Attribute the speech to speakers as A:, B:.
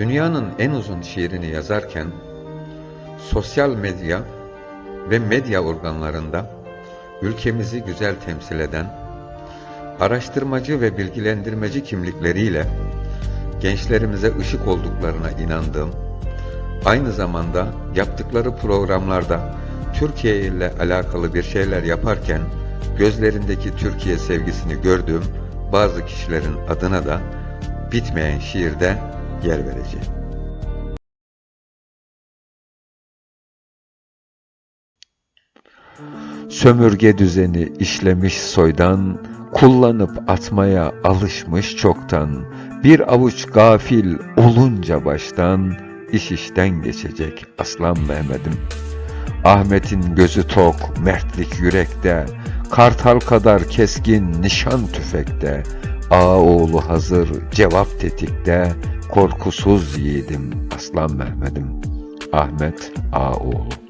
A: Dünyanın en uzun şiirini yazarken sosyal medya ve medya organlarında ülkemizi güzel temsil eden araştırmacı ve bilgilendirmeci kimlikleriyle gençlerimize ışık olduklarına inandığım, aynı zamanda yaptıkları programlarda Türkiye ile alakalı bir şeyler yaparken gözlerindeki Türkiye sevgisini gördüğüm bazı kişilerin adına da bitmeyen şiirde yer vereceğim. Sömürge düzeni işlemiş soydan, kullanıp atmaya alışmış çoktan, bir avuç gafil olunca baştan, iş işten geçecek aslan Mehmet'im. Ahmet'in gözü tok, mertlik yürekte, kartal kadar keskin nişan tüfekte, Ağaoğlu hazır, cevap tetikte, korkusuz yiğidim aslan Mehmet'im. Ahmet Ağaoğlu